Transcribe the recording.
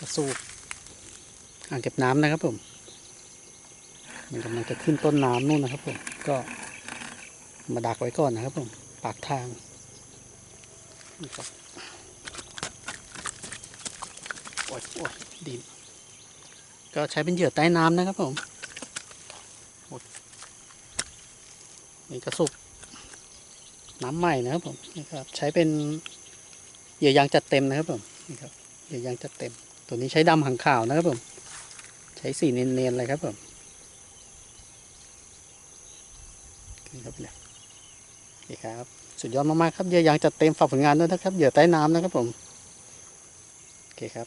กระสูบอ่างเก็บน้ำนะครับผม มันกำลังจะขึ้นต้นน้ำนู่นนะครับผม ก็มาดักไว้ก่อนนะครับผม ปากทางนี่ครับโอ้ยโอ้ยดีมก็ใช้เป็นเหยื่อใต้น้ำนะครับผมนี่กระสุกน้ำใหม่นะครับผมนี่ครับ ใช้เป็นเหยื่อยางจัดเต็มนะครับผมนี่ครับเหยื่อยางจัดเต็ม ตัวนี้ใช้ดำหางขาวนะครับผม ใช้สีเนียนๆเลยครับผมนี่ครับเลยโอเคครับ สุดยอดมากๆครับเยอะยางจัดเต็มฝากผลงานด้วยนะครับเหยื่อใต้น้ำนะครับผม โอเคครับ